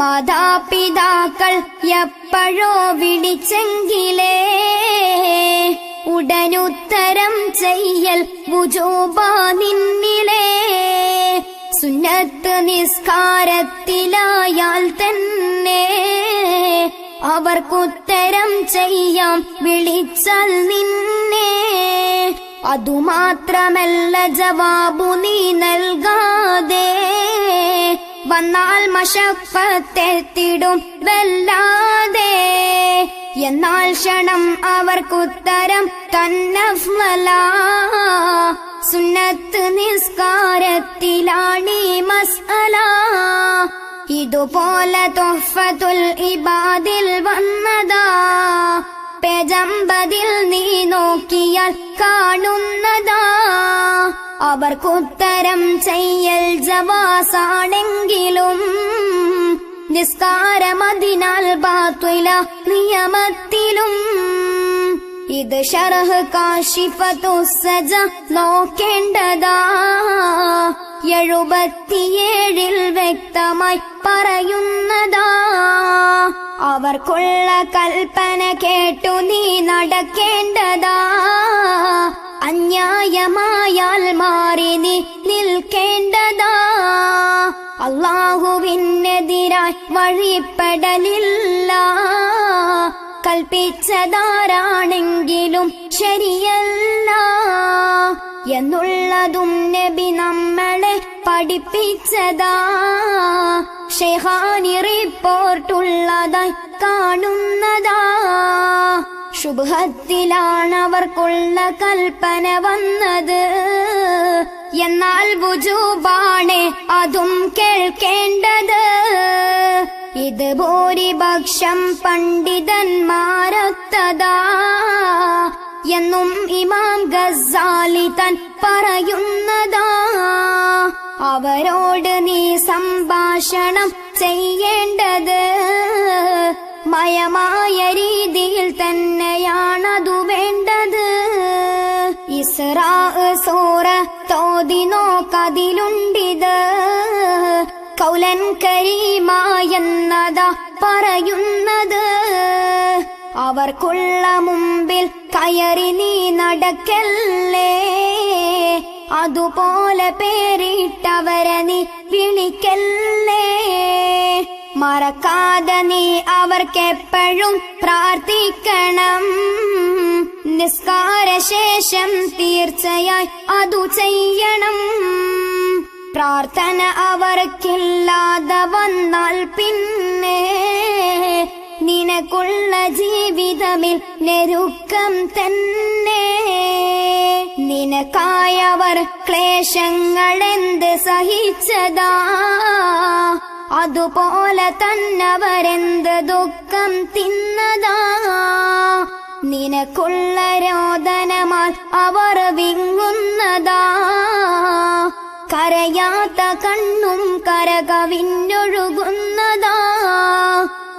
മാതാപിതാക്കൾ എപ്പോഴോ വിളിച്ചെങ്കിലേ ഉടനുത്തരം ചെയ്യൽ വുജൂബാ നിന്നിലേ. സുന്നത്ത് നിസ്കാരത്തിലായാൽ തന്നെ അവർക്കുത്തരം ചെയ്യാം വിളിച്ചാൽ നിന്നെ. അതുമാത്രമല്ല ജവാബു നീ നൽകാതെ വന്നാൽ മഷഫത്തെത്തിടും വല്ലാതെ. എന്നാൽ ക്ഷണം അവർക്കുത്തരം തന്നഫ്മല സുന്നത്ത് നിസ്കാരത്തിലാണീ മസ്അല. ഇതുപോലെ തൊഹഫത്തുൽ ഇബാദിൽ വന്നതാ. പെജമ്പതിൽ നീ നോക്കിയാൽ കാണുന്നതാ. അവർക്കുത്തരം ചെയ്യൽ ജവാസാണെങ്കിലും നിസ്കാരമതിനാൽ ബാത്തുല നിയമത്തിലും. ഇത് ഷറഹ് കാശിഫത്തു സജ നോക്കേണ്ടതാ. എഴുപത്തിയേഴിൽ വ്യക്തമായി പറയുന്നതാ. അവർക്കുള്ള കൽപ്പന കേട്ടു നീ നടക്കേണ്ടതാ. അന്യായമായാൽ മാ നിൽക്കേണ്ടതാ അള്ളാഹുവിനെതിരായി വഴിപ്പെടലില്ല. കൽപ്പിച്ചതാരാണെങ്കിലും ശരിയല്ല. എന്നുള്ളതും നബി നമ്മളെ പഠിപ്പിച്ചതാ. ഷെഹാനി റിപ്പോർട്ടുള്ളതായി കാണുന്നതാ. ശുഭത്തിലാണ് അവർക്കുള്ള കൽപ്പന വന്നത്. എന്നാൽ വുജൂബാണ് അതും കേൾക്കേണ്ടത്. ഇത് ഭൂരിപക്ഷം പണ്ഡിതന്മാരൊത്തതാ. എന്നും ഇമാം ഗസാലി തൻ പറയുന്നതാ. അവരോട് നീ സംഭാഷണം ചെയ്യേണ്ടത്. മയമായ രീതിയിൽ തന്നെയാണതു വേണ്ടത്. ഇസ്രാ സൂറ തോതി നോക്കതിലുണ്ടിത് കൗലൻ കരീമായെന്നതാ പറയുന്നത്. അവർക്കുള്ള മുമ്പിൽ കയറി നീ നടക്കല്ലേ? അതുപോലെ പേരിട്ടവരെ നീ വിളിക്കല്ലേ? മറക്കാതെ നീ അവർക്കെപ്പോഴും പ്രാർത്ഥിക്കണം. നിസ്കാരശേഷം തീർച്ചയായി അതു ചെയ്യണം. പ്രാർത്ഥന അവർക്കില്ലാതെ വന്നാൽ പിന്നെ നിനക്കുള്ള ജീവിതമിൽ നെരുക്കം തന്നെ. നിനക്കായവർ ക്ലേശങ്ങൾ എന്ത് സഹിച്ചതാ? അതുപോലെ തന്നവരെന്ത് ദുഃഖം തിന്നതാ? നിനക്കുള്ള രോദനമാൽ അവർ വിങ്ങുന്നതാ. കരയാത്ത കണ്ണും കരകവിഞ്ഞ